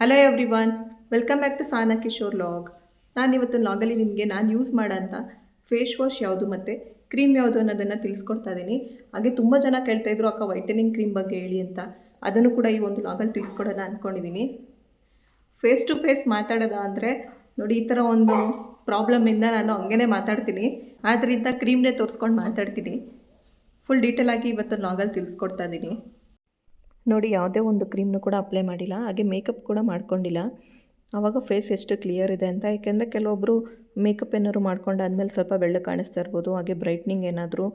Hello everyone welcome back to Sana Kishore log ನಾನು ಇವತ್ತು ಲಾಗಲ್ಲಿ ನಿಮಗೆ ನಾನು ಯೂಸ್ ಮಾಡೋಂಥ ಫೇಸ್ ವಾಶ್ ಯಾವುದು ಮತ್ತು ಕ್ರೀಮ್ ಯಾವುದು ಅನ್ನೋದನ್ನು ತಿಳಿಸ್ಕೊಡ್ತಾ ಇದ್ದೀನಿ ಹಾಗೆ ತುಂಬ ಜನ ಕೇಳ್ತಾ ಇದ್ರು, ಅಕ್ಕ ವೈಟನಿಂಗ್ ಕ್ರೀಮ್ ಬಗ್ಗೆ ಹೇಳಿ ಅಂತ. ಅದನ್ನು ಕೂಡ ಈ ಒಂದು ಲಾಗಲ್ಲಿ ತಿಳಿಸ್ಕೊಡೋಣ ಅಂದ್ಕೊಂಡಿದ್ದೀನಿ ಫೇಸ್ ಟು ಫೇಸ್ ಮಾತಾಡೋದ ಅಂದರೆ ನೋಡಿ, ಈ ಥರ ಒಂದು ಪ್ರಾಬ್ಲಮಿಂದ ನಾನು ಹಂಗೇ ಮಾತಾಡ್ತೀನಿ. ಆದ್ದರಿಂದ ಕ್ರೀಮ್ನೇ ತೋರಿಸ್ಕೊಂಡು ಮಾತಾಡ್ತೀನಿ. ಫುಲ್ ಡೀಟೇಲಾಗಿ ಇವತ್ತು ಲಾಗಲ್ಲಿ ತಿಳಿಸ್ಕೊಡ್ತಾ ಇದ್ದೀನಿ ನೋಡಿ, ಯಾವುದೇ ಒಂದು ಕ್ರೀಮ್ನು ಕೂಡ ಅಪ್ಲೈ ಮಾಡಿಲ್ಲ. ಹಾಗೆ ಮೇಕಪ್ ಕೂಡ ಮಾಡ್ಕೊಂಡಿಲ್ಲ. ಆವಾಗ ಫೇಸ್ ಎಷ್ಟು ಕ್ಲಿಯರ್ ಇದೆ ಅಂತ. ಯಾಕೆಂದರೆ ಕೆಲವೊಬ್ಬರು ಮೇಕಪ್ ಏನಾದ್ರು ಮಾಡ್ಕೊಂಡಾದ್ಮೇಲೆ ಸ್ವಲ್ಪ ಬೆಳ್ಳಗೆ ಕಾಣಿಸ್ತಾ ಇರ್ಬೋದು, ಹಾಗೆ ಬ್ರೈಟ್ನಿಂಗ್ ಏನಾದರೂ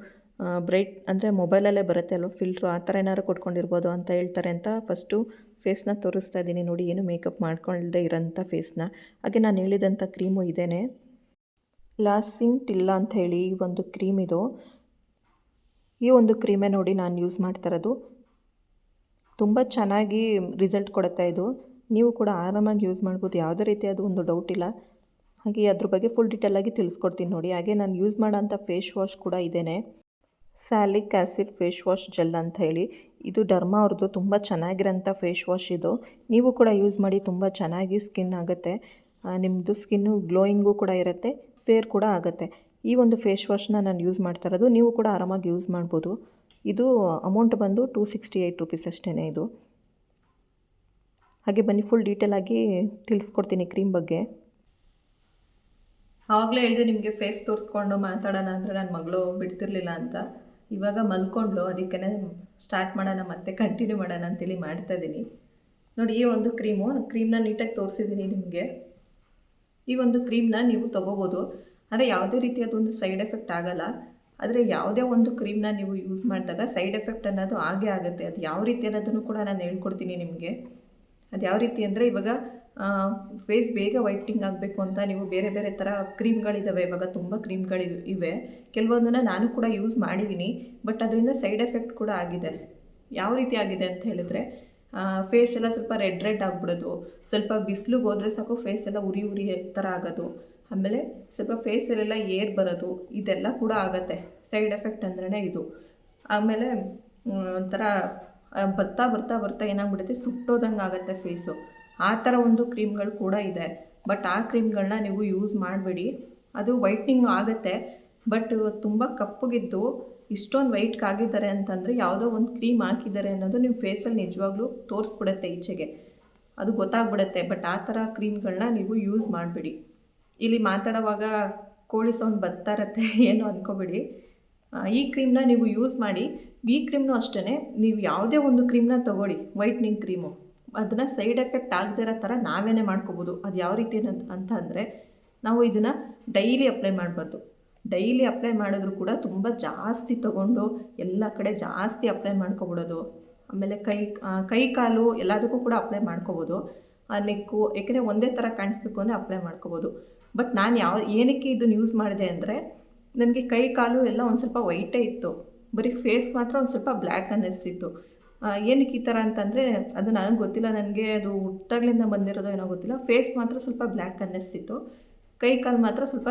ಬ್ರೈಟ್ ಅಂದರೆ ಮೊಬೈಲಲ್ಲೇ ಬರುತ್ತೆ ಅಲ್ವ, ಫಿಲ್ಟ್ರು, ಆ ಥರ ಏನಾದ್ರು ಕೊಟ್ಕೊಂಡಿರ್ಬೋದು ಅಂತ ಹೇಳ್ತಾರೆ ಅಂತ ಫಸ್ಟು ಫೇಸ್ನ ತೋರಿಸ್ತಾ ಇದ್ದೀನಿ ನೋಡಿ, ಏನು ಮೇಕಪ್ ಮಾಡ್ಕೊಳ್ಳದೆ ಇರೋಂಥ ಫೇಸ್ನ. ಹಾಗೆ ನಾನು ಹೇಳಿದಂಥ ಕ್ರೀಮು ಇದೇನೆ. ಲಾಸಿಂಗ್ ಟಿಲ್ಲ ಅಂತ ಹೇಳಿ ಈ ಒಂದು ಕ್ರೀಮ್ ಇದು. ಈ ಒಂದು ಕ್ರೀಮೇ ನೋಡಿ ನಾನು ಯೂಸ್ ಮಾಡ್ತಾ ಇರೋದು. ತುಂಬ ಚೆನ್ನಾಗಿ ರಿಸಲ್ಟ್ ಕೊಡುತ್ತೆ ಇದು. ನೀವು ಕೂಡ ಆರಾಮಾಗಿ ಯೂಸ್ ಮಾಡ್ಬೋದು. ಯಾವುದೇ ರೀತಿ ಅದು ಒಂದು ಡೌಟ್ ಇಲ್ಲ. ಹಾಗೆ ಅದ್ರ ಬಗ್ಗೆ ಫುಲ್ ಡೀಟೇಲಾಗಿ ತಿಳಿಸ್ಕೊಡ್ತೀನಿ ನೋಡಿ. ಹಾಗೆ ನಾನು ಯೂಸ್ ಮಾಡೋಂಥ ಫೇಸ್ ವಾಶ್ ಕೂಡ ಇದೇನೆ. Salicylic acid face wash gel ಅಂತ ಹೇಳಿ. ಇದು ಡರ್ಮಾ ಅವ್ರದ್ದು ತುಂಬ ಚೆನ್ನಾಗಿರೋಂಥ ಫೇಸ್ ವಾಶ್ ಇದು. ನೀವು ಕೂಡ ಯೂಸ್ ಮಾಡಿ ತುಂಬ ಚೆನ್ನಾಗಿ ಸ್ಕಿನ್ ಆಗುತ್ತೆ. ನಿಮ್ಮದು ಸ್ಕಿನ್ನು ಗ್ಲೋಯಿಂಗು ಕೂಡ ಇರುತ್ತೆ. ಫೇರ್ ಕೂಡ ಆಗುತ್ತೆ. ಈ ಒಂದು ಫೇಸ್ ವಾಶ್ನ ನಾನು ಯೂಸ್ ಮಾಡ್ತಾ ಇರೋದು. ನೀವು ಕೂಡ ಆರಾಮಾಗಿ ಯೂಸ್ ಮಾಡ್ಬೋದು. ಇದು ಅಮೌಂಟ್ ಬಂದು ಟೂ ಸಿಕ್ಸ್ಟಿ ಏಯ್ಟ್ ರುಪೀಸ್ ಅಷ್ಟೇ ಇದು. ಹಾಗೆ ಬನ್ನಿ ಫುಲ್ ಡೀಟೇಲಾಗಿ ತಿಳಿಸ್ಕೊಡ್ತೀನಿ ಕ್ರೀಮ್ ಬಗ್ಗೆ. ಆವಾಗಲೇ ಹೇಳಿದೆ ನಿಮಗೆ ಫೇಸ್ ತೋರಿಸ್ಕೊಂಡು ಮಾತಾಡೋಣ ಅಂದರೆ ನನ್ನ ಮಗಳು ಬಿಡ್ತಿರ್ಲಿಲ್ಲ ಅಂತ. ಇವಾಗ ಮಲ್ಕೊಂಡ್ಳು ಅದಕ್ಕೆ ಸ್ಟಾರ್ಟ್ ಮಾಡೋಣ, ಮತ್ತೆ ಕಂಟಿನ್ಯೂ ಮಾಡೋಣ ಅಂತೇಳಿ ಮಾಡ್ತಾ ಇದ್ದೀನಿ. ನೋಡಿ, ಈ ಒಂದು ಕ್ರೀಮು ಕ್ರೀಮ್ನ ನೀಟಾಗಿ ತೋರಿಸಿದ್ದೀನಿ ನಿಮಗೆ. ಈ ಒಂದು ಕ್ರೀಮ್ನ ನೀವು ತೊಗೋಬೋದು. ಅಂದರೆ ಯಾವುದೇ ರೀತಿಯಾದೊಂದು ಸೈಡ್ ಎಫೆಕ್ಟ್ ಆಗಲ್ಲ. ಆದರೆ ಯಾವುದೇ ಒಂದು ಕ್ರೀಮ್ನ ನೀವು ಯೂಸ್ ಮಾಡಿದಾಗ ಸೈಡ್ ಎಫೆಕ್ಟ್ ಅನ್ನೋದು ಆಗೇ ಆಗುತ್ತೆ. ಅದು ಯಾವ ರೀತಿ ಅನ್ನೋದನ್ನು ಕೂಡ ನಾನು ಹೇಳ್ಕೊಡ್ತೀನಿ ನಿಮಗೆ. ಅದು ಯಾವ ರೀತಿ ಅಂದರೆ ಇವಾಗ ಫೇಸ್ ಬೇಗ ವೈಟ್ನಿಂಗ್ ಆಗಬೇಕು ಅಂತ ನೀವು ಬೇರೆ ಬೇರೆ ಥರ ಕ್ರೀಮ್ಗಳಿದ್ದಾವೆ ಇವಾಗ ತುಂಬ ಕ್ರೀಮ್ಗಳಿವೆ ಇವೆ ಕೆಲವೊಂದನ್ನು ನಾನು ಕೂಡ ಯೂಸ್ ಮಾಡಿದ್ದೀನಿ ಬಟ್ ಅದರಿಂದ ಸೈಡ್ ಎಫೆಕ್ಟ್ ಕೂಡ ಆಗಿದೆ. ಯಾವ ರೀತಿ ಆಗಿದೆ ಅಂತ ಹೇಳಿದ್ರೆ ಫೇಸ್ ಎಲ್ಲ ಸ್ವಲ್ಪ ರೆಡ್ ರೆಡ್ ಆಗಿಬಿಡೋದು. ಸ್ವಲ್ಪ ಬಿಸಿಲಿಗೆ ಹೋದರೆ ಸಾಕು ಫೇಸ್ ಎಲ್ಲ ಉರಿ ಉರಿ ಥರ ಆಗೋದು. ಆಮೇಲೆ ಸ್ವಲ್ಪ ಫೇಸಲ್ಲೆಲ್ಲ ಏರ್ ಬರೋದು ಇದೆಲ್ಲ ಕೂಡ ಆಗುತ್ತೆ. ಸೈಡ್ ಎಫೆಕ್ಟ್ ಅಂದ್ರೇ ಇದು. ಆಮೇಲೆ ಒಂಥರ ಬರ್ತಾ ಬರ್ತಾ ಬರ್ತಾ ಏನಾಗ್ಬಿಡುತ್ತೆ? ಸುಟ್ಟೋದಂಗೆ ಆಗುತ್ತೆ ಫೇಸು ಆ ಥರ ಒಂದು ಕ್ರೀಮ್ಗಳು ಕೂಡ ಇದೆ. ಬಟ್ ಆ ಕ್ರೀಮ್ಗಳನ್ನ ನೀವು ಯೂಸ್ ಮಾಡಬೇಡಿ. ಅದು ವೈಟ್ನಿಂಗ್ ಆಗುತ್ತೆ. ಬಟ್ ತುಂಬ ಕಪ್ಪಗಿದ್ದು ಇಷ್ಟೊಂದು ವೈಟ್ಗೆ ಆಗಿದ್ದಾರೆ ಅಂತಂದರೆ ಯಾವುದೋ ಒಂದು ಕ್ರೀಮ್ ಹಾಕಿದ್ದಾರೆ ಅನ್ನೋದು ನಿಮ್ಮ ಫೇಸಲ್ಲಿ ನಿಜವಾಗ್ಲೂ ತೋರಿಸ್ಬಿಡುತ್ತೆ ಈಚೆಗೆ. ಅದು ಗೊತ್ತಾಗ್ಬಿಡುತ್ತೆ. ಬಟ್ ಆ ಥರ ಕ್ರೀಮ್ಗಳನ್ನ ನೀವು ಯೂಸ್ ಮಾಡಬೇಡಿ. ಇಲ್ಲಿ ಮಾತಾಡೋವಾಗ ಕೋಳಿ ಸೌಂಡ್ ಬರ್ತಾ ಇರತ್ತೆ ಏನು ಅಂದ್ಕೋಬೇಡಿ ಈ ಕ್ರೀಮ್ನ ನೀವು ಯೂಸ್ ಮಾಡಿ, ಈ ಕ್ರೀಮ್ನೂ ಅಷ್ಟೇ ನೀವು ಯಾವುದೇ ಒಂದು ಕ್ರೀಮ್ನ ತೊಗೊಳ್ಳಿ ವೈಟ್ನಿಂಗ್ ಕ್ರೀಮು ಅದನ್ನು ಸೈಡ್ ಎಫೆಕ್ಟ್ ಆಗದೇ ಇರೋ ಥರ ನಾವೇ ಮಾಡ್ಕೋಬೋದು. ಅದು ಯಾವ ರೀತಿ ಅಂತ ಅಂದರೆ, ನಾವು ಇದನ್ನು ಡೈಲಿ ಅಪ್ಲೈ ಮಾಡಬಾರ್ದು. ಡೈಲಿ ಅಪ್ಲೈ ಮಾಡಿದ್ರು ಕೂಡ ತುಂಬ ಜಾಸ್ತಿ ತೊಗೊಂಡು ಎಲ್ಲ ಕಡೆ ಜಾಸ್ತಿ ಅಪ್ಲೈ ಮಾಡ್ಕೊಬಿಡೋದು. ಆಮೇಲೆ ಕೈ ಕೈ ಕಾಲು ಎಲ್ಲದಕ್ಕೂ ಕೂಡ ಅಪ್ಲೈ ಮಾಡ್ಕೋಬೋದು. ನೆಕ್ಕು ಏಕೆಂದರೆ ಒಂದೇ ಥರ ಕಾಣಿಸ್ಬೇಕು ಅಂದರೆ ಅಪ್ಲೈ ಮಾಡ್ಕೋಬೋದು. ಬಟ್ ನಾನು ಯಾವ, ಏನಕ್ಕೆ ಇದನ್ನು ಯೂಸ್ ಮಾಡಿದೆ ಅಂದರೆ, ನನಗೆ ಕೈ, ಕಾಲು ಎಲ್ಲ ಒಂದು ಸ್ವಲ್ಪ ವೈಟೇ ಇತ್ತು. ಬರೀ ಫೇಸ್ ಮಾತ್ರ ಒಂದು ಸ್ವಲ್ಪ ಬ್ಲ್ಯಾಕ್ ಅನ್ನಿಸ್ತಿತ್ತು. ಏನಕ್ಕೆ ಈ ಥರ ಅಂತಂದರೆ, ಅದು ನನಗೆ ಗೊತ್ತಿಲ್ಲ. ನನಗೆ ಅದು ಹುಟ್ಟಾಗ್ಲಿಂದ ಬಂದಿರೋದು ಏನೋ ಗೊತ್ತಿಲ್ಲ. ಫೇಸ್ ಮಾತ್ರ ಸ್ವಲ್ಪ ಬ್ಲ್ಯಾಕ್ ಅನ್ನಿಸ್ತಿತ್ತು. ಕೈ, ಕಾಲು ಮಾತ್ರ ಸ್ವಲ್ಪ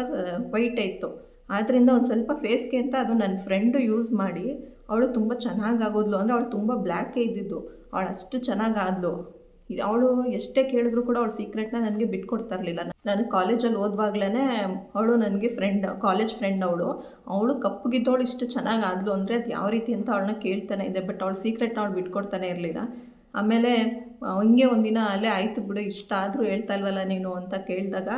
ವೈಟೇ ಇತ್ತು. ಆದ್ದರಿಂದ ಒಂದು ಸ್ವಲ್ಪ ಫೇಸ್ಗೆ ಅಂತ ಅದು ನನ್ನ ಫ್ರೆಂಡು ಯೂಸ್ ಮಾಡಿ, ಅವಳು ತುಂಬ ಚೆನ್ನಾಗಿ ಆಗೋದ್ಲು. ಅಂದರೆ ಅವಳು ತುಂಬ ಬ್ಲ್ಯಾಕೇ ಇದ್ದಿದ್ದು. ಅವಳು ಅಷ್ಟು ಚೆನ್ನಾಗಿ ಅವಳು ಎಷ್ಟೇ ಕೇಳಿದ್ರು ಕೂಡ ಅವಳು ಸೀಕ್ರೆಟ್ನ ನನಗೆ ಬಿಟ್ಕೊಡ್ತಾ ಇರಲಿಲ್ಲ ನಾನು ಕಾಲೇಜಲ್ಲಿ ಓದುವಾಗ್ಲೇ ಅವಳು ನನಗೆ ಫ್ರೆಂಡ್ ಕಾಲೇಜ್ ಫ್ರೆಂಡ್ ಅವಳು. ಅವಳು ಕಪ್ಪಗಿದ್ದವಳು ಇಷ್ಟು ಚೆನ್ನಾಗಿ ಆದಳು ಅಂದರೆ ಅದು ಯಾವ ರೀತಿ ಅಂತ ಅವಳನ್ನ ಕೇಳ್ತಾನೆ ಇದೆ ಬಟ್ ಅವಳು ಸೀಕ್ರೆಟ್ನ ಅವಳು ಬಿಟ್ಕೊಡ್ತಾನೆ ಇರಲಿಲ್ಲ. ಆಮೇಲೆ ಹಿಂಗೆ ಒಂದಿನ ಅಲ್ಲೇ ಆಯಿತು ಬಿಡು, ಇಷ್ಟ ಆದರೂ ಹೇಳ್ತಾ ಇಲ್ವಲ್ಲ ನೀನು ಅಂತ ಕೇಳಿದಾಗ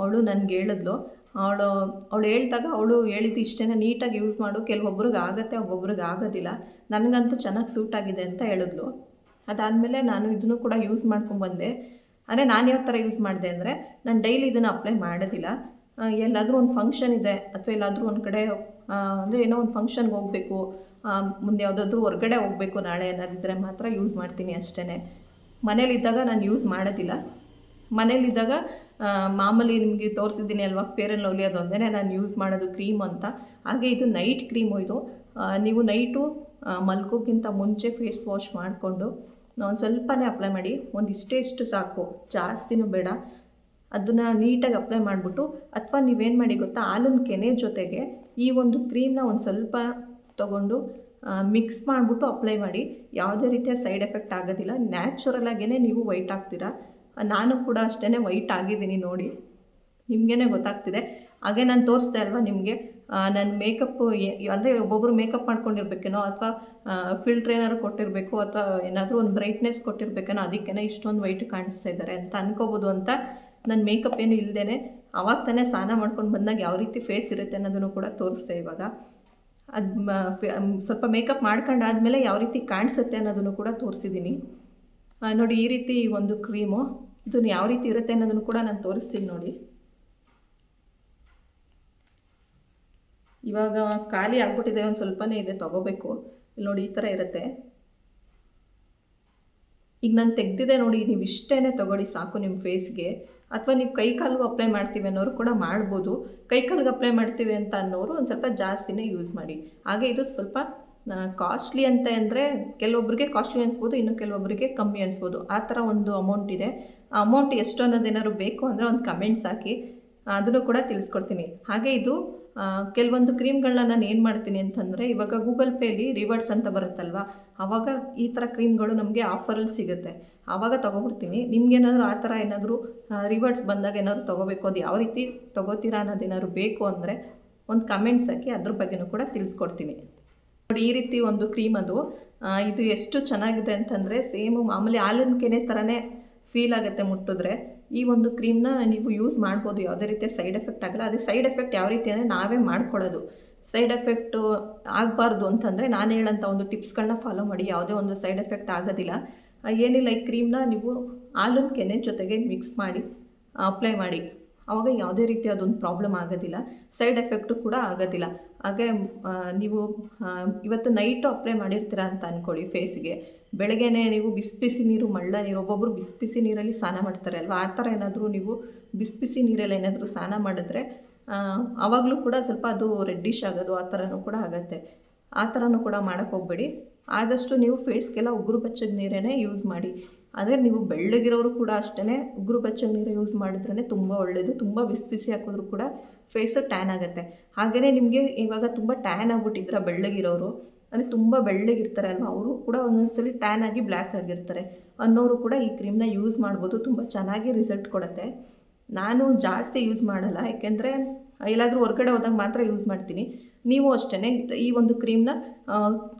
ಅವಳು ನನಗೆ ಹೇಳಿದ್ಲು. ಅವಳು ಅವಳು ಹೇಳ್ದಾಗ ಅವಳು ಹೇಳಿದ್ದು ಇಷ್ಟೇ ನೀಟಾಗಿ ಯೂಸ್ ಮಾಡು, ಕೆಲವೊಬ್ರಿಗೆ ಆಗುತ್ತೆ, ಒಬ್ಬೊಬ್ರಿಗೆ ಆಗೋದಿಲ್ಲ. ನನಗಂತೂ ಚೆನ್ನಾಗಿ ಸೂಟ್ ಆಗಿದೆ ಅಂತ ಹೇಳಿದ್ಲು. ಅದಾದಮೇಲೆ ನಾನು ಇದನ್ನು ಕೂಡ ಯೂಸ್ ಮಾಡ್ಕೊಂಡ್ಬಂದೆ ಅಂದರೆ ನಾನು ಯಾವ ಥರ ಯೂಸ್ ಮಾಡಿದೆ ಅಂದರೆ ನಾನು ಡೈಲಿ ಇದನ್ನು ಅಪ್ಲೈ ಮಾಡೋದಿಲ್ಲ. ಎಲ್ಲಾದರೂ ಒಂದು ಫಂಕ್ಷನ್ ಇದೆ ಅಥವಾ ಎಲ್ಲಾದರೂ ಒಂದು ಕಡೆ ಅಂದರೆ ಏನೋ ಒಂದು ಫಂಕ್ಷನ್ಗೆ ಹೋಗಬೇಕು ಮುಂದೆ ಯಾವುದಾದ್ರೂ ಹೊರಗಡೆ ಹೋಗಬೇಕು ನಾಳೆ ಏನಾದಿದ್ದರೆ ಮಾತ್ರ ಯೂಸ್ ಮಾಡ್ತೀನಿ ಅಷ್ಟೇ ಮನೇಲಿದ್ದಾಗ ನಾನು ಯೂಸ್ ಮಾಡೋದಿಲ್ಲ. ಮನೇಲಿದ್ದಾಗ ಮಾಮೂಲಿ ನಿಮಗೆ ತೋರಿಸಿದ್ದೀನಿ ಅಲ್ವಾ ಫೇರ್ ಆ್ಯಂಡ್ ಲವ್ಲಿ ಅದೊಂದೇ ನಾನು ಯೂಸ್ ಮಾಡೋದು ಕ್ರೀಮ್ ಅಂತ. ಹಾಗೆ ಇದು ನೈಟ್ ಕ್ರೀಮು ಇದು. ನೀವು ನೈಟು ಮಲ್ಕೋಕ್ಕಿಂತ ಮುಂಚೆ ಫೇಸ್ ವಾಶ್ ಮಾಡಿಕೊಂಡು ಒಂದು ಸ್ವಲ್ಪನೇ ಅಪ್ಲೈ ಮಾಡಿ ಒಂದು ಇಷ್ಟೇ ಇಷ್ಟು ಸಾಕು, ಜಾಸ್ತಿನೂ ಬೇಡ. ಅದನ್ನು ನೀಟಾಗಿ ಅಪ್ಲೈ ಮಾಡಿಬಿಟ್ಟು, ಅಥವಾ ನೀವೇನು ಮಾಡಿ ಗೊತ್ತಾ ಹಾಲಿನ ಕೆನೆ ಜೊತೆಗೆ ಈ ಒಂದು ಕ್ರೀಮ್ನ ಒಂದು ಸ್ವಲ್ಪ ತೊಗೊಂಡು ಮಿಕ್ಸ್ ಮಾಡಿಬಿಟ್ಟು ಅಪ್ಲೈ ಮಾಡಿ. ಯಾವುದೇ ರೀತಿಯ ಸೈಡ್ ಎಫೆಕ್ಟ್ ಆಗೋದಿಲ್ಲ. ನ್ಯಾಚುರಲಾಗೇ ನೀವು ವೈಟ್ ಆಗ್ತೀರಾ ನಾನು ಕೂಡ ಅಷ್ಟೇ ವೈಟ್ ಆಗಿದ್ದೀನಿ ನೋಡಿ. ನಿಮಗೇ ಗೊತ್ತಾಗ್ತಿದೆ. ಹಾಗೆ ನಾನು ತೋರಿಸ್ದೆ ಅಲ್ವಾ ನಿಮಗೆ? ನನ್ನ ಮೇಕಪ್ಪು ಅಂದರೆ ಒಬ್ಬೊಬ್ಬರು ಮೇಕಪ್ ಮಾಡ್ಕೊಂಡಿರ್ಬೇಕೇನೋ ಅಥವಾ ಫಿಲ್ಟ್ರ್ ಏನಾದ್ರು ಕೊಟ್ಟಿರಬೇಕು ಅಥವಾ ಏನಾದರೂ ಒಂದು ಬ್ರೈಟ್ನೆಸ್ ಕೊಟ್ಟಿರ್ಬೇಕೇನೋ ಅದಕ್ಕೇನೋ ಇಷ್ಟೊಂದು ವೈಟ್ ಕಾಣಿಸ್ತಾ ಇದ್ದಾರೆ ಅಂತ ಅನ್ಕೋಬೋದು ಅಂತ ನನ್ನ ಮೇಕಪ್ ಏನು ಇಲ್ಲದೇ ಅವಾಗ ತಾನೇ ಸ್ನಾನ ಮಾಡ್ಕೊಂಡು ಬಂದಾಗ ಯಾವ ರೀತಿ ಫೇಸ್ ಇರುತ್ತೆ ಅನ್ನೋದನ್ನು ಕೂಡ ತೋರಿಸ್ತೆ ಇವಾಗ. ಅದು ಸ್ವಲ್ಪ ಮೇಕಪ್ ಮಾಡ್ಕೊಂಡಾದ್ಮೇಲೆ ಯಾವ ರೀತಿ ಕಾಣಿಸುತ್ತೆ ಅನ್ನೋದನ್ನು ಕೂಡ ತೋರಿಸಿದ್ದೀನಿ ನೋಡಿ ಈ ರೀತಿ ಒಂದು ಕ್ರೀಮು ಇದನ್ನು ಯಾವ ರೀತಿ ಇರುತ್ತೆ ಅನ್ನೋದನ್ನು ಕೂಡ ನಾನು ತೋರಿಸ್ತೀನಿ ನೋಡಿ. ಇವಾಗ ಖಾಲಿ ಆಗ್ಬಿಟ್ಟಿದೆ ಒಂದು ಸ್ವಲ್ಪನೇ ಇದೆ, ತೊಗೋಬೇಕು. ಇಲ್ಲಿ ನೋಡಿ ಈ ಥರ ಇರುತ್ತೆ. ಈಗ ನಾನು ತೆಗ್ದಿದೆ ನೋಡಿ, ನೀವು ಇಷ್ಟೇ ತೊಗೊಳ್ಳಿ ಸಾಕು ನಿಮ್ಮ ಫೇಸ್ಗೆ. ಅಥವಾ ನೀವು ಕೈ ಕಾಲಿಗೂ ಅಪ್ಲೈ ಮಾಡ್ತೀವಿ ಅನ್ನೋರು ಕೂಡ ಮಾಡ್ಬೋದು. ಕೈ ಕಾಲಿಗೆ ಅಪ್ಲೈ ಮಾಡ್ತೀವಿ ಅಂತ ಅನ್ನೋರು ಒಂದು ಸ್ವಲ್ಪ ಜಾಸ್ತಿನೇ ಯೂಸ್ ಮಾಡಿ. ಹಾಗೆ ಇದು ಸ್ವಲ್ಪ ಕಾಸ್ಟ್ಲಿ ಅಂತ ಅಂದರೆ ಕೆಲವೊಬ್ಬರಿಗೆ ಕಾಸ್ಟ್ಲಿ ಅನಿಸ್ಬೋದು, ಇನ್ನು ಕೆಲವೊಬ್ಬರಿಗೆ ಕಮ್ಮಿ ಅನಿಸ್ಬೋದು. ಆ ಥರ ಒಂದು ಅಮೌಂಟ್ ಇದೆ. ಆ ಅಮೌಂಟ್ ಎಷ್ಟು ಅನ್ನೋದೇನಾದ್ರು ಬೇಕು ಅಂದರೆ ಒಂದು ಕಮೆಂಟ್ಸ್ ಹಾಕಿ ಅದನ್ನು ಕೂಡ ತಿಳಿಸ್ಕೊಡ್ತೀನಿ. ಹಾಗೆ ಇದು ಕೆಲವೊಂದು ಕ್ರೀಮ್ಗಳನ್ನ ನಾನು ಏನು ಮಾಡ್ತೀನಿ ಅಂತಂದರೆ, ಇವಾಗ ಗೂಗಲ್ ಪೇಲಿ ರಿವರ್ಡ್ಸ್ ಅಂತ ಬರುತ್ತಲ್ವ ಆವಾಗ ಈ ಥರ ಕ್ರೀಮ್ಗಳು ನಮಗೆ ಆಫರಲ್ಲಿ ಸಿಗುತ್ತೆ. ಆವಾಗ ತೊಗೊಬಿಡ್ತೀನಿ. ನಿಮ್ಗೇನಾದರೂ ಆ ಥರ ಏನಾದರೂ ರಿವರ್ಡ್ಸ್ ಬಂದಾಗ ಏನಾದರೂ ತೊಗೋಬೇಕು, ಅದು ಯಾವ ರೀತಿ ತೊಗೋತೀರಾ ಅನ್ನೋದೇನಾದ್ರು ಬೇಕು ಅಂದರೆ, ಒಂದು ಕಮೆಂಟ್ಸ್ ಹಾಕಿ ಅದ್ರ ಬಗ್ಗೆನೂ ಕೂಡ ತಿಳಿಸ್ಕೊಡ್ತೀನಿ. ನೋಡಿ, ಈ ರೀತಿ ಒಂದು ಕ್ರೀಮ್ ಅದು ಇದು ಎಷ್ಟು ಚೆನ್ನಾಗಿದೆ ಅಂತಂದರೆ, ಸೇಮು ಮಾಮೂಲಿ ಹಾಲಿನ ಕೆನೆ ಥರನೇ ಫೀಲ್ ಆಗುತ್ತೆ ಮುಟ್ಟಿದ್ರೆ. ಈ ಒಂದು ಕ್ರೀಮ್ನ ನೀವು ಯೂಸ್ ಮಾಡ್ಬೋದು. ಯಾವುದೇ ರೀತಿಯ ಸೈಡ್ ಎಫೆಕ್ಟ್ ಆಗಲ್ಲ. ಅದೇ ಸೈಡ್ ಎಫೆಕ್ಟ್ ಯಾವ ರೀತಿ ಅಂದರೆ ನಾವೇ ಮಾಡ್ಕೊಳ್ಳೋದು. ಸೈಡ್ ಎಫೆಕ್ಟು ಆಗಬಾರ್ದು ಅಂತಂದರೆ ನಾನು ಹೇಳೋಂಥ ಒಂದು ಟಿಪ್ಸ್ಗಳನ್ನ ಫಾಲೋ ಮಾಡಿ. ಯಾವುದೇ ಒಂದು ಸೈಡ್ ಎಫೆಕ್ಟ್ ಆಗೋದಿಲ್ಲ. ಏನಿಲ್ಲ, ಈ ಕ್ರೀಮ್ನ ನೀವು ಹಾಲಿನ ಕೆನೆ ಜೊತೆಗೆ ಮಿಕ್ಸ್ ಮಾಡಿ, ಅಪ್ಲೈ ಮಾಡಿ. ಆವಾಗ ಯಾವುದೇ ರೀತಿ ಅದೊಂದು ಪ್ರಾಬ್ಲಮ್ ಆಗೋದಿಲ್ಲ. ಸೈಡ್ ಎಫೆಕ್ಟು ಕೂಡ ಆಗೋದಿಲ್ಲ. ಹಾಗೆ ನೀವು ಇವತ್ತು ನೈಟು ಅಪ್ಲೈ ಮಾಡಿರ್ತೀರ ಅಂತ ಅಂದ್ಕೊಳ್ಳಿ ಫೇಸ್ಗೆ. ಬೆಳಗ್ಗೆನೇ ನೀವು ಬಿಸಿ ಬಿಸಿ ನೀರು, ಮಳ್ಳ ನೀರು ಒಬ್ಬೊಬ್ಬರು ಬಿಸಿ ಬಿಸಿ ನೀರಲ್ಲಿ ಸ್ನಾನ ಮಾಡ್ತಾರೆ ಅಲ್ವಾ? ಆ ಥರ ಏನಾದರೂ ನೀವು ಬಿಸಿ ಬಿಸಿ ನೀರಲ್ಲಿ ಏನಾದರೂ ಸ್ನಾನ ಮಾಡಿದ್ರೆ ಆವಾಗಲೂ ಕೂಡ ಸ್ವಲ್ಪ ಅದು ರೆಡ್ಡಿಶ್ ಆಗೋದು, ಆ ಥರನೂ ಕೂಡ ಆಗುತ್ತೆ. ಆ ಥರನೂ ಕೂಡ ಮಾಡೋಕ್ಕೆ ಹೋಗ್ಬೇಡಿ. ಆದಷ್ಟು ನೀವು ಫೇಸ್ಗೆಲ್ಲ ಉಗುರು ಬೆಚ್ಚಗೆ ನೀರೇ ಯೂಸ್ ಮಾಡಿ. ಆದರೆ ನೀವು ಬೆಳ್ಳಗಿರೋರು ಕೂಡ ಅಷ್ಟೇ ಉಗುರು ಬೆಚ್ಚಗೆ ನೀರು ಯೂಸ್ ಮಾಡಿದ್ರೇ ತುಂಬ ಒಳ್ಳೆಯದು ತುಂಬ ಬಿಸಿ ಬಿಸಿ ಹಾಕಿದ್ರು ಕೂಡ ಫೇಸು ಟ್ಯಾನ್ ಆಗುತ್ತೆ. ಹಾಗೆಯೇ ನಿಮಗೆ ಇವಾಗ ತುಂಬ ಟ್ಯಾನ್ ಆಗಿಬಿಟ್ಟಿದ್ರೆ ಬೆಳ್ಳಗಿರೋರು. ಅಂದರೆ ತುಂಬ ಬೆಳ್ಳಗಿರ್ತಾರೆ ಅಲ್ವಾ ಅವರು ಕೂಡ ಒಂದೊಂದು ಸಲ ಟ್ಯಾನ್ ಆಗಿ ಬ್ಲ್ಯಾಕ್ ಆಗಿರ್ತಾರೆ ಅನ್ನೋರು ಕೂಡ ಈ ಕ್ರೀಮ್ನ ಯೂಸ್ ಮಾಡ್ಬೋದು, ತುಂಬ ಚೆನ್ನಾಗಿ ರಿಸಲ್ಟ್ ಕೊಡುತ್ತೆ. ನಾನು ಜಾಸ್ತಿ ಯೂಸ್ ಮಾಡಲ್ಲ, ಯಾಕೆಂದರೆ ಎಲ್ಲಾದರೂ ಹೊರ್ಗಡೆ ಹೋದಾಗ ಮಾತ್ರ ಯೂಸ್ ಮಾಡ್ತೀನಿ. ನೀವು ಅಷ್ಟೇ ಈ ಒಂದು ಕ್ರೀಮ್ನ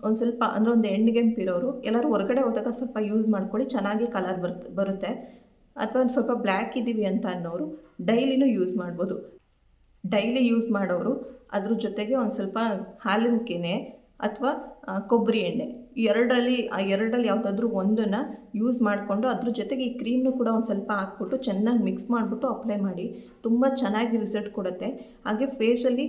ಒಂದು ಸ್ವಲ್ಪ, ಅಂದರೆ ಒಂದು ಎಣ್ಣೆಗೆಂಪಿರೋರು ಎಲ್ಲರೂ ಹೊರಗಡೆ ಹೋದಾಗ ಸ್ವಲ್ಪ ಯೂಸ್ ಮಾಡ್ಕೊಳ್ಳಿ, ಚೆನ್ನಾಗಿ ಕಲರ್ ಬರ್ ಬರುತ್ತೆ. ಅಥವಾ ಒಂದು ಸ್ವಲ್ಪ ಬ್ಲ್ಯಾಕ್ ಇದ್ದೀವಿ ಅಂತ ಅನ್ನೋರು ಡೈಲಿನೂ ಯೂಸ್ ಮಾಡ್ಬೋದು. ಡೈಲಿ ಯೂಸ್ ಮಾಡೋರು, ಅದ್ರ ಜೊತೆಗೆ ಒಂದು ಸ್ವಲ್ಪ ಹಾಲಿನ ಕೆನೆ ಅಥವಾ ಕೊಬ್ಬರಿ ಎಣ್ಣೆ. ಎರಡರಲ್ಲಿ, ಆ ಎರಡರಲ್ಲಿ ಯಾವುದಾದ್ರೂ ಒಂದನ್ನು ಯೂಸ್ ಮಾಡಿಕೊಂಡು ಅದ್ರ ಜೊತೆಗೆ ಈ ಕ್ರೀಮ್ನು ಕೂಡ ಒಂದು ಸ್ವಲ್ಪ ಹಾಕ್ಬಿಟ್ಟು ಚೆನ್ನಾಗಿ ಮಿಕ್ಸ್ ಮಾಡಿಬಿಟ್ಟು ಅಪ್ಲೈ ಮಾಡಿ. ತುಂಬ ಚೆನ್ನಾಗಿ ರಿಸಲ್ಟ್ ಕೊಡುತ್ತೆ. ಹಾಗೆ ಫೇಸಲ್ಲಿ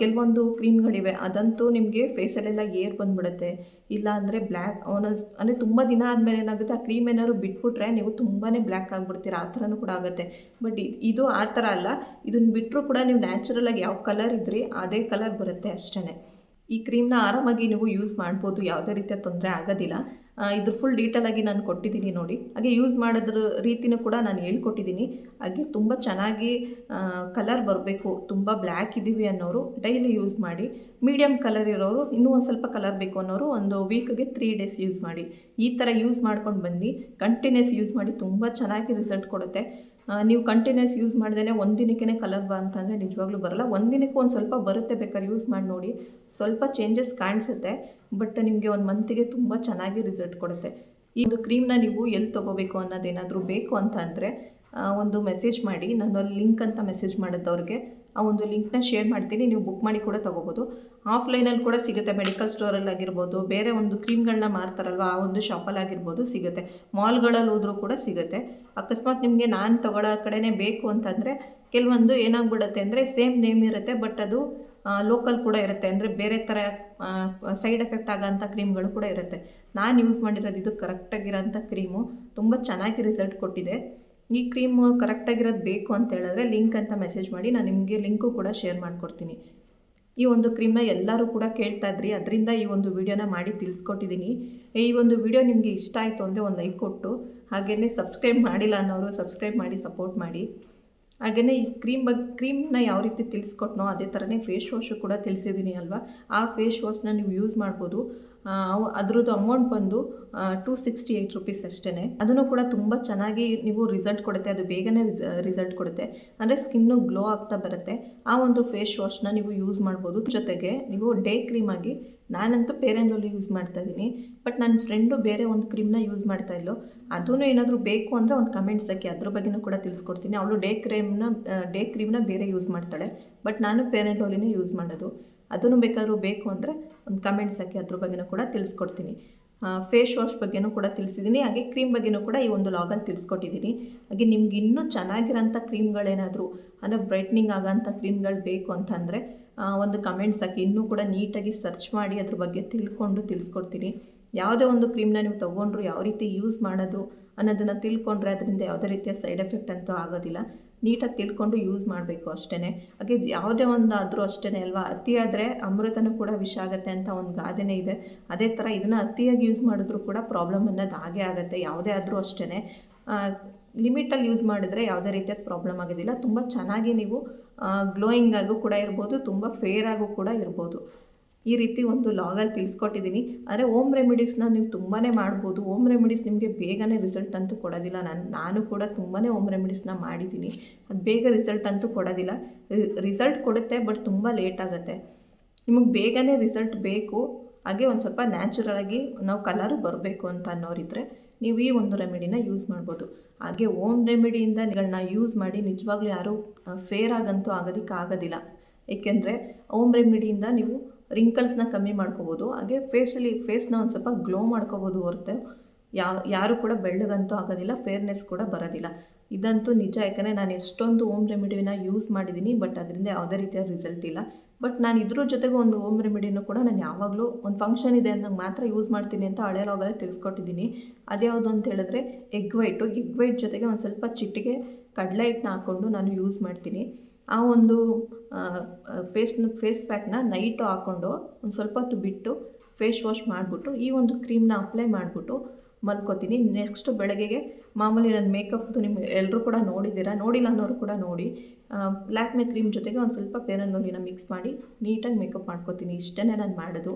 ಕೆಲವೊಂದು ಕ್ರೀಮ್ಗಳಿವೆ ಅದಂತೂ ನಿಮಗೆ ಫೇಸಲ್ಲೆಲ್ಲ ಏರ್ ಬಂದುಬಿಡುತ್ತೆ. ಇಲ್ಲ ಅಂದರೆ ಬ್ಲ್ಯಾಕ್ ಒಂದೊಂದು, ಅಂದರೆ ತುಂಬ ದಿನ ಆದಮೇಲೆ ಏನಾಗುತ್ತೆ, ಆ ಕ್ರೀಮ್ ಏನಾದ್ರು ಬಿಟ್ಬಿಟ್ರೆ ನೀವು ತುಂಬಾ ಬ್ಲ್ಯಾಕ್ ಆಗಿಬಿಡ್ತೀರ, ಆ ಥರನೂ ಕೂಡ ಆಗುತ್ತೆ. ಬಟ್ ಇದು ಆ ಥರ ಅಲ್ಲ. ಇದನ್ನು ಬಿಟ್ಟರೂ ಕೂಡ ನೀವು ನ್ಯಾಚುರಲಾಗಿ ಯಾವ ಕಲರ್ ಇದ್ರಿ, ಅದೇ ಕಲರ್ ಬರುತ್ತೆ ಅಷ್ಟೇ ಈ ಕ್ರೀಮ್ನ ಆರಾಮಾಗಿ ನೀವು ಯೂಸ್ ಮಾಡ್ಬೋದು, ಯಾವುದೇ ರೀತಿಯ ತೊಂದರೆ ಆಗೋದಿಲ್ಲ. ಇದ್ರ ಫುಲ್ ಡೀಟೇಲಾಗಿ ನಾನು ಕೊಟ್ಟಿದ್ದೀನಿ ನೋಡಿ. ಹಾಗೆ ಯೂಸ್ ಮಾಡೋದ್ರ ರೀತಿನೂ ಕೂಡ ನಾನು ಹೇಳ್ಕೊಟ್ಟಿದ್ದೀನಿ. ಹಾಗೆ ತುಂಬ ಚೆನ್ನಾಗಿ ಕಲರ್ ಬರಬೇಕು. ತುಂಬ ಬ್ಲ್ಯಾಕ್ ಇದ್ದೀವಿ ಅನ್ನೋರು ಡೈಲಿ ಯೂಸ್ ಮಾಡಿ. ಮೀಡಿಯಮ್ ಕಲರ್ ಇರೋರು ಇನ್ನೂ ಒಂದು ಸ್ವಲ್ಪ ಕಲರ್ ಬೇಕು ಅನ್ನೋರು ಒಂದು ವೀಕ್ಗೆ ತ್ರೀ ಡೇಸ್ ಯೂಸ್ ಮಾಡಿ. ಈ ಥರ ಯೂಸ್ ಮಾಡ್ಕೊಂಡು ಬನ್ನಿ. ಕಂಟಿನ್ಯೂಸ್ ಯೂಸ್ ಮಾಡಿ ತುಂಬ ಚೆನ್ನಾಗಿ ರಿಸಲ್ಟ್ ಕೊಡುತ್ತೆ. ನೀವು ಕಂಟಿನ್ಯೂಸ್ ಯೂಸ್ ಮಾಡ್ದೇ ಒಂದು ದಿನಕ್ಕೇ ಕಲರ್ ಬಾ ಅಂತಂದರೆ ನಿಜವಾಗ್ಲೂ ಬರಲ್ಲ. ಒಂದು ದಿನಕ್ಕೆ ಒಂದು ಸ್ವಲ್ಪ ಬರುತ್ತೆ ಬೇಕಾದ್ರೆ ಯೂಸ್ ಮಾಡಿ ನೋಡಿ. ಸ್ವಲ್ಪ ಚೇಂಜಸ್ ಕಾಣಿಸುತ್ತೆ ಬಟ್ ನಿಮಗೆ ಒಂದು ಮಂತಿಗೆ ತುಂಬ ಚೆನ್ನಾಗಿ ರಿಸಲ್ಟ್ ಕೊಡುತ್ತೆ. ಈ ಒಂದು ಕ್ರೀಮ್ನ ನೀವು ಎಲ್ಲಿ ತೊಗೋಬೇಕು ಅನ್ನೋದೇನಾದರೂ ಬೇಕು ಅಂತ ಒಂದು ಮೆಸೇಜ್ ಮಾಡಿ. ನಾನು ಅಲ್ಲಿ ಲಿಂಕ್ ಅಂತ ಮೆಸೇಜ್ ಮಾಡಿದ್ದವ್ರಿಗೆ. ಆ ಒಂದು ಲಿಂಕ್ನ ಶೇರ್ ಮಾಡ್ತೀನಿ, ನೀವು ಬುಕ್ ಮಾಡಿ ಕೂಡ ತೊಗೋಬೋದು. ಆಫ್ಲೈನಲ್ಲಿ ಕೂಡ ಸಿಗುತ್ತೆ ಮೆಡಿಕಲ್ ಸ್ಟೋರಲ್ಲಿ ಆಗಿರ್ಬೋದು, ಬೇರೆ ಒಂದು ಕ್ರೀಮ್ಗಳನ್ನ ಮಾರ್ತಾರಲ್ವ, ಆ ಒಂದು ಶಾಪಲ್ಲಿ ಆಗಿರ್ಬೋದು ಸಿಗುತ್ತೆ. ಮಾಲ್ಗಳಲ್ಲಿ ಹೋದರೂ ಕೂಡ ಸಿಗುತ್ತೆ. ಅಕಸ್ಮಾತ್ ನಿಮಗೆ ನಾನು ತೊಗೊಳ್ಳೋ ಕಡೆನೇ ಬೇಕು ಅಂತಂದರೆ, ಕೆಲವೊಂದು ಏನಾಗ್ಬಿಡುತ್ತೆ ಅಂದರೆ ಸೇಮ್ ನೇಮ್ ಇರುತ್ತೆ ಬಟ್ ಅದು ಲೋಕಲ್ ಕೂಡ ಇರುತ್ತೆ. ಅಂದರೆ ಬೇರೆ ಥರ ಸೈಡ್ ಎಫೆಕ್ಟ್ ಆಗೋಂಥ ಕ್ರೀಮ್ಗಳು ಕೂಡ ಇರುತ್ತೆ. ನಾನು ಯೂಸ್ ಮಾಡಿರೋದು ಇದು ಕರೆಕ್ಟಾಗಿರೋಂಥ ಕ್ರೀಮು ತುಂಬ ಚೆನ್ನಾಗಿ ರಿಸಲ್ಟ್ ಕೊಟ್ಟಿದೆ. ಈ ಕ್ರೀಮು ಕರೆಕ್ಟಾಗಿರೋದು ಬೇಕು ಅಂತ ಹೇಳಿದ್ರೆ ಲಿಂಕ್ ಅಂತ ಮೆಸೇಜ್ ಮಾಡಿ ನಾನು ನಿಮಗೆ ಲಿಂಕು ಕೂಡ ಶೇರ್ ಮಾಡಿಕೊಡ್ತೀನಿ. ಈ ಒಂದು ಕ್ರೀಮ್ನ ಎಲ್ಲರೂ ಕೂಡ ಕೇಳ್ತಾ ಇದ್ರಿ, ಅದರಿಂದ ಈ ಒಂದು ವಿಡಿಯೋನ ಮಾಡಿ ತಿಳಿಸ್ಕೊಟ್ಟಿದ್ದೀನಿ ಈ ಒಂದು ವಿಡಿಯೋ ನಿಮಗೆ ಇಷ್ಟ ಆಯಿತು ಅಂದರೆ ಒಂದು ಲೈಕ್ ಕೊಟ್ಟು ಹಾಗೆಯೇ ಸಬ್ಸ್ಕ್ರೈಬ್ ಮಾಡಿಲ್ಲ ಅನ್ನೋರು ಸಬ್ಸ್ಕ್ರೈಬ್ ಮಾಡಿ ಸಪೋರ್ಟ್ ಮಾಡಿ. ಹಾಗೆಯೇ ಈ ಕ್ರೀಮ್ ಬಗ್ಗೆ ಕ್ರೀಮ್ನ ಯಾವ ರೀತಿ ತಿಳಿಸ್ಕೊಟ್ನೋ ಅದೇ ಥರನೇ ಫೇಸ್ ವಾಶು ಕೂಡ ತಿಳಿಸಿದ್ದೀನಿ ಅಲ್ವಾ? ಆ ಫೇಸ್ ವಾಶ್ನ ನೀವು ಯೂಸ್ ಮಾಡ್ಬೋದು. ಅದ್ರದ್ದು ಅಮೌಂಟ್ ಬಂದು ಟೂ ಸಿಕ್ಸ್ಟಿ ಏಯ್ಟ್ ರುಪೀಸ್ ಅಷ್ಟೇ ಅದನ್ನು ಕೂಡ ತುಂಬ ಚೆನ್ನಾಗಿ ನೀವು ರಿಸಲ್ಟ್ ಕೊಡುತ್ತೆ, ಅದು ಬೇಗನೆ ರಿಸಲ್ಟ್ ಕೊಡುತ್ತೆ. ಅಂದರೆ ಸ್ಕಿನ್ನು ಗ್ಲೋ ಆಗ್ತಾ ಬರುತ್ತೆ. ಆ ಒಂದು ಫೇಸ್ ವಾಶ್ನ ನೀವು ಯೂಸ್ ಮಾಡ್ಬೋದು. ಜೊತೆಗೆ ನೀವು ಡೇ ಕ್ರೀಮ್ ಆಗಿ, ನಾನಂತೂ ಪೇರೆಂಡಲ್ಲಿ ಯೂಸ್ ಮಾಡ್ತಾ ಇದ್ದೀನಿ ಬಟ್ ನನ್ನ ಫ್ರೆಂಡು ಬೇರೆ ಒಂದು ಕ್ರೀಮ್ನ ಯೂಸ್ ಮಾಡ್ತಾ ಇದ್ಲು. ಅದೂ ಏನಾದರೂ ಬೇಕು ಅಂದರೆ ಒಂದು ಕಮೆಂಟ್ಸ್ ಹಾಕಿ ಅದ್ರ ಬಗ್ಗೆನೂ ಕೂಡ ತಿಳಿಸ್ಕೊಡ್ತೀನಿ. ಅವಳು ಡೇ ಕ್ರೀಮ್ನ ಡೇ ಕ್ರೀಮ್ನ ಬೇರೆ ಯೂಸ್ ಮಾಡ್ತಾಳೆ. ಬಟ್ ನಾನು ಪೇರೆಂಟ್ ಆಯಿಲಿನೇ ಯೂಸ್ ಮಾಡೋದು. ಅದನ್ನು ಬೇಕಾದರೂ ಬೇಕು ಅಂದರೆ ಒಂದು ಕಮೆಂಟ್ಸ್ ಹಾಕಿ ಅದ್ರ ಬಗ್ಗೆನೂ ಕೂಡ ತಿಳಿಸ್ಕೊಡ್ತೀನಿ. ಫೇಸ್ ವಾಶ್ ಬಗ್ಗೆನೂ ಕೂಡ ತಿಳಿಸಿದ್ದೀನಿ ಹಾಗೆ ಕ್ರೀಮ್ ಬಗ್ಗೆನೂ ಕೂಡ ಈ ಒಂದು ಲಾಗಲ್ಲಿ ತಿಳಿಸ್ಕೊಟ್ಟಿದ್ದೀನಿ ಹಾಗೆ ನಿಮ್ಗೆ ಇನ್ನೂ ಚೆನ್ನಾಗಿರೋಂಥ ಕ್ರೀಮ್ಗಳೇನಾದರೂ ಅಂದರೆ ಬ್ರೈಟ್ನಿಂಗ್ ಆಗೋಂಥ ಕ್ರೀಮ್ಗಳು ಬೇಕು ಅಂತಂದರೆ ಒಂದು ಕಮೆಂಟ್ಸ್ ಹಾಕಿ ಇನ್ನೂ ಕೂಡ ನೀಟಾಗಿ ಸರ್ಚ್ ಮಾಡಿ ಅದ್ರ ಬಗ್ಗೆ ತಿಳ್ಕೊಂಡು ತಿಳಿಸ್ಕೊಡ್ತೀನಿ. ಯಾವುದೇ ಒಂದು ಕ್ರೀಮ್ನ ನೀವು ತೊಗೊಂಡ್ರು ಯಾವ ರೀತಿ ಯೂಸ್ ಮಾಡೋದು ಅನ್ನೋದನ್ನು ತಿಳ್ಕೊಂಡ್ರೆ ಅದರಿಂದ ಯಾವುದೇ ರೀತಿಯ ಸೈಡ್ ಎಫೆಕ್ಟ್ ಅಂತೂ ಆಗೋದಿಲ್ಲ. ನೀಟಾಗಿ ತಿಳ್ಕೊಂಡು ಯೂಸ್ ಮಾಡಬೇಕು ಅಷ್ಟೇ ಹಾಗೆ ಯಾವುದೇ ಒಂದು ಆದರೂ ಅಷ್ಟೇ ಅಲ್ವಾ? ಅತಿಯಾದರೆ ಅಮೃತನೂ ಕೂಡ ವಿಷ ಆಗುತ್ತೆ ಅಂತ ಒಂದು ಗಾದೆನೇ ಇದೆ. ಅದೇ ಥರ ಇದನ್ನು ಅತಿಯಾಗಿ ಯೂಸ್ ಮಾಡಿದ್ರೂ ಕೂಡ ಪ್ರಾಬ್ಲಮ್ ಅನ್ನೋದು ಹಾಗೆ ಆಗುತ್ತೆ, ಯಾವುದೇ ಆದರೂ ಅಷ್ಟೇ ಲಿಮಿಟಲ್ಲಿ ಯೂಸ್ ಮಾಡಿದರೆ ಯಾವುದೇ ರೀತಿಯಾದ ಪ್ರಾಬ್ಲಮ್ ಆಗೋದಿಲ್ಲ. ತುಂಬ ಚೆನ್ನಾಗಿ ನೀವು ಗ್ಲೋಯಿಂಗ್ ಆಗೂ ಕೂಡ ಇರ್ಬೋದು, ತುಂಬ ಫೇರ್ ಆಗು ಕೂಡ ಇರ್ಬೋದು. ಈ ರೀತಿ ಒಂದು ಲಾಗಲ್ಲಿ ತಿಳಿಸ್ಕೊಟ್ಟಿದ್ದೀನಿ. ಆದರೆ ಓಮ್ ರೆಮಿಡೀಸ್ನ ನೀವು ತುಂಬಾ ಮಾಡ್ಬೋದು. ಓಮ್ ರೆಮಿಡೀಸ್ ನಿಮಗೆ ಬೇಗನೆ ರಿಸಲ್ಟ್ ಅಂತೂ ಕೊಡೋದಿಲ್ಲ. ನಾನು ನಾನು ಕೂಡ ತುಂಬಾ ಓಮ್ ರೆಮಿಡೀಸ್ನ ಮಾಡಿದ್ದೀನಿ. ಅದು ಬೇಗ ರಿಸಲ್ಟ್ ಅಂತೂ ಕೊಡೋದಿಲ್ಲ. ರಿಸಲ್ಟ್ ಕೊಡುತ್ತೆ ಬಟ್ ತುಂಬ ಲೇಟ್ ಆಗುತ್ತೆ. ನಿಮಗೆ ಬೇಗನೆ ರಿಸಲ್ಟ್ ಬೇಕು. ಹಾಗೆ ಒಂದು ಸ್ವಲ್ಪ ನ್ಯಾಚುರಲಾಗಿ ನಾವು ಕಲರು ಬರಬೇಕು ಅಂತ ಅನ್ನೋರಿದ್ದರೆ ನೀವು ಈ ಒಂದು ರೆಮಿಡಿನ ಯೂಸ್ ಮಾಡ್ಬೋದು. ಹಾಗೆ ಓಮ್ ರೆಮಿಡಿಯಿಂದ ನಿಗಳನ್ನ ಯೂಸ್ ಮಾಡಿ ನಿಜವಾಗ್ಲೂ ಯಾರೂ ಫೇರ್ ಆಗಂತೂ ಆಗೋದಕ್ಕೆ ಆಗೋದಿಲ್ಲ. ಏಕೆಂದರೆ ಓಮ್ ರೆಮಿಡಿಯಿಂದ ನೀವು ರಿಂಕಲ್ಸ್ನ ಕಮ್ಮಿ ಮಾಡ್ಕೋಬೋದು. ಹಾಗೆ ಫೇಸಲ್ಲಿ ಫೇಸ್ನ ಒಂದು ಸ್ವಲ್ಪ ಗ್ಲೋ ಮಾಡ್ಕೋಬೋದು ಹೊರತು. ಯಾವ ಯಾರು ಕೂಡ ಬೆಳ್ಳಗಂತೂ ಆಗೋದಿಲ್ಲ ಫೇರ್ನೆಸ್ ಕೂಡ ಬರೋದಿಲ್ಲ. ಇದಂತೂ ನಿಜ, ಯಾಕಂದರೆ ನಾನು ಎಷ್ಟೊಂದು ಓಮ್ ರೆಮಿಡಿನ ಯೂಸ್ ಮಾಡಿದ್ದೀನಿ ಬಟ್ ಅದರಿಂದ ಯಾವುದೇ ರೀತಿಯ ರಿಸಲ್ಟ್ ಇಲ್ಲ. ಬಟ್ ನಾನು ಇದ್ರ ಜೊತೆಗೆ ಒಂದು ಓಮ್ ರೆಮಿಡಿನೂ ಕೂಡ ನಾನು ಯಾವಾಗಲೂ ಒಂದು ಫಂಕ್ಷನ್ ಇದೆ ಅಂದಾಗ ಮಾತ್ರ ಯೂಸ್ ಮಾಡ್ತೀನಿ ಅಂತ ಹಳೆ ಲಾಗಲ್ಲೇ ತಿಳಿಸ್ಕೊಟ್ಟಿದ್ದೀನಿ ಅದ್ಯಾವುದು ಅಂತ ಹೇಳಿದ್ರೆ ಎಗ್ ವೈಟು ಎಗ್ ವೈಟ್ ಜೊತೆಗೆ ಒಂದು ಸ್ವಲ್ಪ ಚಿಟ್ಟಿಗೆ ಕಡಲೆ ಹಿಟ್ಟನ್ನ ಹಾಕ್ಕೊಂಡು ನಾನು ಯೂಸ್ ಮಾಡ್ತೀನಿ. ಆ ಒಂದು ಫೇಸ್ನ ಫೇಸ್ ಪ್ಯಾಕ್ನ ನೈಟು ಹಾಕ್ಕೊಂಡು ಒಂದು ಸ್ವಲ್ಪ ಹೊತ್ತು ಬಿಟ್ಟು ಫೇಸ್ ವಾಶ್ ಮಾಡಿಬಿಟ್ಟು ಈ ಒಂದು ಕ್ರೀಮ್ನ ಅಪ್ಲೈ ಮಾಡಿಬಿಟ್ಟು ಮಲ್ಕೋತೀನಿ. ನೆಕ್ಸ್ಟ್ ಬೆಳಗ್ಗೆಗೆ ಮಾಮೂಲಿ ನನ್ನ ಮೇಕಪ್ದು ನಿಮ್ಗೆ ಎಲ್ಲರೂ ಕೂಡ ನೋಡಿದ್ದೀರಾ? ನೋಡಿಲ್ಲ ಅನ್ನೋರು ಕೂಡ ನೋಡಿ. ಲ್ಯಾಕ್ಮೆ ಕ್ರೀಮ್ ಜೊತೆಗೆ ಒಂದು ಸ್ವಲ್ಪ ಪೇರನ್ ಮಿಕ್ಸ್ ಮಾಡಿ ನೀಟಾಗಿ ಮೇಕಪ್ ಮಾಡ್ಕೋತೀನಿ. ಇಷ್ಟೇ ನಾನು ಮಾಡೋದು.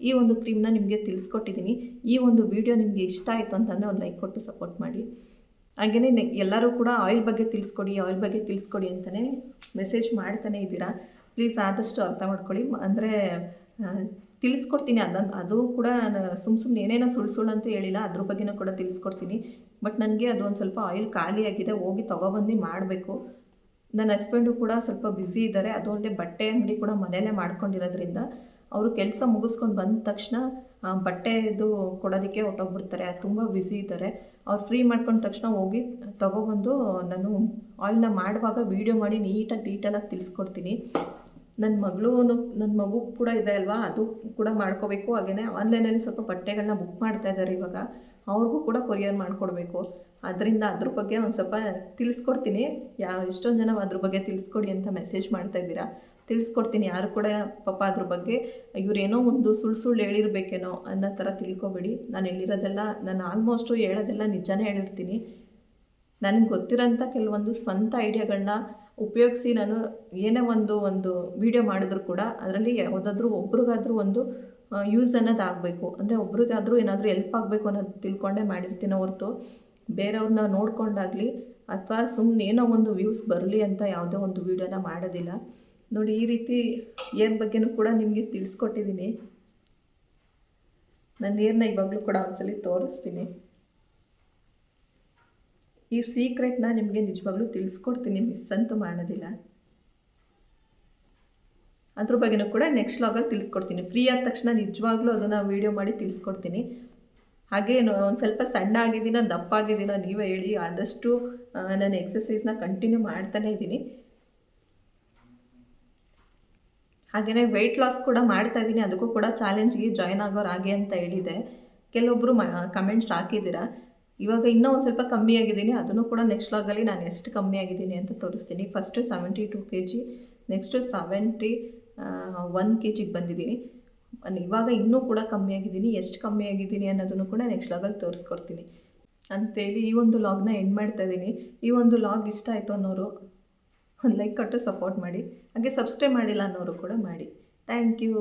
ಈ ಒಂದು ಕ್ರೀಮ್ನ ನಿಮಗೆ ತಿಳಿಸ್ಕೊಟ್ಟಿದ್ದೀನಿ ಈ ಒಂದು ವಿಡಿಯೋ ನಿಮಗೆ ಇಷ್ಟ ಆಯಿತು ಅಂತಂದರೆ ಒಂದು ಲೈಕ್ ಕೊಟ್ಟು ಸಪೋರ್ಟ್ ಮಾಡಿ. ಹಾಗೆಯೇ ಎಲ್ಲರೂ ಕೂಡ ಆಯಿಲ್ ಬಗ್ಗೆ ತಿಳಿಸ್ಕೊಡಿ, ಆಯಿಲ್ ಬಗ್ಗೆ ತಿಳಿಸ್ಕೊಡಿ ಅಂತಲೇ ಮೆಸೇಜ್ ಮಾಡ್ತಾನೆ ಇದ್ದೀರಾ? ಪ್ಲೀಸ್ ಆದಷ್ಟು ಅರ್ಥ ಮಾಡ್ಕೊಳ್ಳಿ. ಅಂದರೆ ತಿಳಿಸ್ಕೊಡ್ತೀನಿ ಅದನ್ನು ಅದು ಕೂಡ ಸುಮ್ಮ ಸುಮ್ಮನೆ ಏನೇನೋ ಸುಳ್ಳು ಸುಳ್ಳು ಅಂತ ಹೇಳಿಲ್ಲ, ಅದ್ರ ಬಗ್ಗೆನೂ ಕೂಡ ತಿಳಿಸ್ಕೊಡ್ತೀನಿ. ಬಟ್ ನನಗೆ ಅದು ಒಂದು ಸ್ವಲ್ಪ ಆಯಿಲ್ ಖಾಲಿಯಾಗಿದೆ ಹೋಗಿ ತೊಗೊಬಂದು ಮಾಡಬೇಕು. ನನ್ನ ಹಸ್ಬೆಂಡು ಕೂಡ ಸ್ವಲ್ಪ ಬ್ಯುಸಿ ಇದ್ದಾರೆ, ಅದು ಅಲ್ಲದೆ ಬಟ್ಟೆ ಅಂಗಡಿ ಕೂಡ ಮನೆಯಲ್ಲೇ ಮಾಡ್ಕೊಂಡಿರೋದ್ರಿಂದ ಅವರು ಕೆಲಸ ಮುಗಿಸ್ಕೊಂಡು ಬಂದ ತಕ್ಷಣ ಬಟ್ಟೆದು ಕೊಡೋದಕ್ಕೆ ಹೊಟ್ಟೋಗ್ಬಿಡ್ತಾರೆ ತುಂಬ ಬ್ಯುಸಿ ಇದ್ದಾರೆ. ಅವ್ರು ಫ್ರೀ ಮಾಡ್ಕೊಂಡ ತಕ್ಷಣ ಹೋಗಿ ತಗೊಬಂದು ನಾನು ಆಯಿಲ್ನ ಮಾಡುವಾಗ ವೀಡಿಯೋ ಮಾಡಿ ನೀಟಾಗಿ ಡೀಟೇಲಾಗಿ ತಿಳಿಸ್ಕೊಡ್ತೀನಿ. ನನ್ನ ಮಗಳು ನನ್ನ ಮಗು ಕೂಡ ಇದೆ ಅಲ್ವಾ, ಅದು ಕೂಡ ಮಾಡ್ಕೋಬೇಕು. ಹಾಗೆಯೇ ಆನ್ಲೈನಲ್ಲಿ ಸ್ವಲ್ಪ ಬಟ್ಟೆಗಳನ್ನ ಬುಕ್ ಮಾಡ್ತಾ ಇದ್ದಾರೆ ಇವಾಗ. ಅವ್ರಿಗೂ ಕೂಡ ಕೊರಿಯರ್ ಮಾಡಿಕೊಡ್ಬೇಕು. ಅದರಿಂದ ಅದ್ರ ಬಗ್ಗೆ ಒಂದು ಸ್ವಲ್ಪ ತಿಳಿಸ್ಕೊಡ್ತೀನಿ. ಯಾವ ಎಷ್ಟೊಂದು ಜನ ಅದ್ರ ಬಗ್ಗೆ ತಿಳಿಸ್ಕೊಡಿ ಅಂತ ಮೆಸೇಜ್ ಮಾಡ್ತಾ ಇದ್ದೀರಾ. ತಿಳಿಸ್ಕೊಡ್ತೀನಿ. ಯಾರು ಕೂಡ ಪಾಪ ಅದ್ರ ಬಗ್ಗೆ ಇವರೇನೋ ಒಂದು ಸುಳ್ಳು ಸುಳ್ಳು ಹೇಳಿರ್ಬೇಕೇನೋ ಅನ್ನೋ ಥರ ತಿಳ್ಕೊಬೇಡಿ. ನಾನು ಹೇಳಿರೋದೆಲ್ಲ, ನಾನು ಆಲ್ಮೋಸ್ಟು ಹೇಳೋದೆಲ್ಲ ನಿಜಾನೇ ಹೇಳಿರ್ತೀನಿ. ನನಗೆ ಗೊತ್ತಿರೋಂಥ ಕೆಲವೊಂದು ಸ್ವಂತ ಐಡಿಯಾಗಳನ್ನ ಉಪಯೋಗಿಸಿ ನಾನು ಏನೇ ಒಂದು ಒಂದು ವಿಡಿಯೋ ಮಾಡಿದ್ರು ಕೂಡ ಅದರಲ್ಲಿ ಯಾವುದಾದ್ರೂ ಒಬ್ರಿಗಾದ್ರೂ ಒಂದು ಯೂಸ್ ಅನ್ನೋದು ಆಗಬೇಕು ಅಂದರೆ ಒಬ್ರಿಗಾದ್ರೂ ಏನಾದರೂ ಎಲ್ಪ್ ಆಗಬೇಕು ಅನ್ನೋದು ತಿಳ್ಕೊಂಡೇ ಮಾಡಿರ್ತೀನಿ ಹೊರತು. ಬೇರೆಯವ್ರನ್ನ ನೋಡ್ಕೊಂಡಾಗಲಿ ಅಥವಾ ಸುಮ್ಮನೆ ಏನೋ ಒಂದು ವ್ಯೂಸ್ ಬರಲಿ ಅಂತ ಯಾವುದೇ ಒಂದು ವೀಡಿಯೋನ ಮಾಡೋದಿಲ್ಲ. ನೋಡಿ, ಈ ರೀತಿ ಏರ್ ಬಗ್ಗೆನೂ ಕೂಡ ನಿಮಗೆ ತಿಳಿಸ್ಕೊಟ್ಟಿದ್ದೀನಿ ನಾನು ಏರ್ನ ಇವಾಗಲೂ ಕೂಡ ಒಂದ್ಸಲಿ ತೋರಿಸ್ತೀನಿ. ಈ ಸೀಕ್ರೆಟ್ನ ನಿಮಗೆ ನಿಜವಾಗ್ಲೂ ತಿಳಿಸ್ಕೊಡ್ತೀನಿ ಮಿಸ್ ಅಂತೂ ಮಾಡೋದಿಲ್ಲ. ಅದ್ರ ಬಗ್ಗೆನೂ ಕೂಡ ನೆಕ್ಸ್ಟ್ ಲಾಗಲ್ಲಿ ತಿಳಿಸ್ಕೊಡ್ತೀನಿ. ಫ್ರೀ ಆದ ತಕ್ಷಣ ನಿಜವಾಗ್ಲೂ ಅದನ್ನು ವೀಡಿಯೋ ಮಾಡಿ ತಿಳಿಸ್ಕೊಡ್ತೀನಿ. ಹಾಗೆ ಒಂದು ಸ್ವಲ್ಪ ಸಣ್ಣ ಆಗಿದ್ದೀನೋ, ದಪ್ಪ ಆಗಿದ್ದೀನೋ, ನೀವೇ ಹೇಳಿ ಆದಷ್ಟು ನಾನು ಎಕ್ಸಸೈಸ್ನ ಕಂಟಿನ್ಯೂ ಮಾಡ್ತಾನೇ ಇದ್ದೀನಿ. ಹಾಗೆಯೇ ವೆಯ್ಟ್ ಲಾಸ್ ಕೂಡ ಮಾಡ್ತಾ ಇದ್ದೀನಿ ಅದಕ್ಕೂ ಕೂಡ ಚಾಲೆಂಜ್ಗೆ ಜಾಯ್ನ್ ಆಗೋರು ಹಾಗೆ ಅಂತ ಹೇಳಿದೆ. ಕೆಲವೊಬ್ಬರು ಮ ಕಮೆಂಟ್ಸ್ ಹಾಕಿದ್ದೀರಾ? ಇವಾಗ ಇನ್ನೂ ಒಂದು ಸ್ವಲ್ಪ ಕಮ್ಮಿ ಆಗಿದ್ದೀನಿ, ಅದನ್ನು ಕೂಡ ನೆಕ್ಸ್ಟ್ ಲಾಗಲ್ಲಿ ನಾನು ಎಷ್ಟು ಕಮ್ಮಿ ಆಗಿದ್ದೀನಿ ಅಂತ ತೋರಿಸ್ತೀನಿ. First seventy two K G next seventy one K ಜಿಗೆ ಬಂದಿದ್ದೀನಿ ಇವಾಗ ಇನ್ನೂ ಕೂಡ ಕಮ್ಮಿ ಆಗಿದ್ದೀನಿ, ಎಷ್ಟು ಕಮ್ಮಿ ಆಗಿದ್ದೀನಿ ಅನ್ನೋದನ್ನು ಕೂಡ ನೆಕ್ಸ್ಟ್ ಲಾಗಲ್ಲಿ ತೋರಿಸ್ಕೊಡ್ತೀನಿ. ಅಂತೇಳಿ ಈ ಒಂದು ಲಾಗ್ನ ಎಂಡ್ ಮಾಡ್ತಾ ಇದ್ದೀನಿ ಈ ಒಂದು ಲಾಗ್ ಇಷ್ಟ ಆಯಿತು ಅನ್ನೋರು ಒಂದು ಲೈಕ್ ಕೊಟ್ಟು ಸಪೋರ್ಟ್ ಮಾಡಿ. ಹಾಗೆ ಸಬ್ಸ್ಕ್ರೈಬ್ ಮಾಡಿಲ್ಲ ಅನ್ನೋರು ಕೂಡ ಮಾಡಿ. Thank you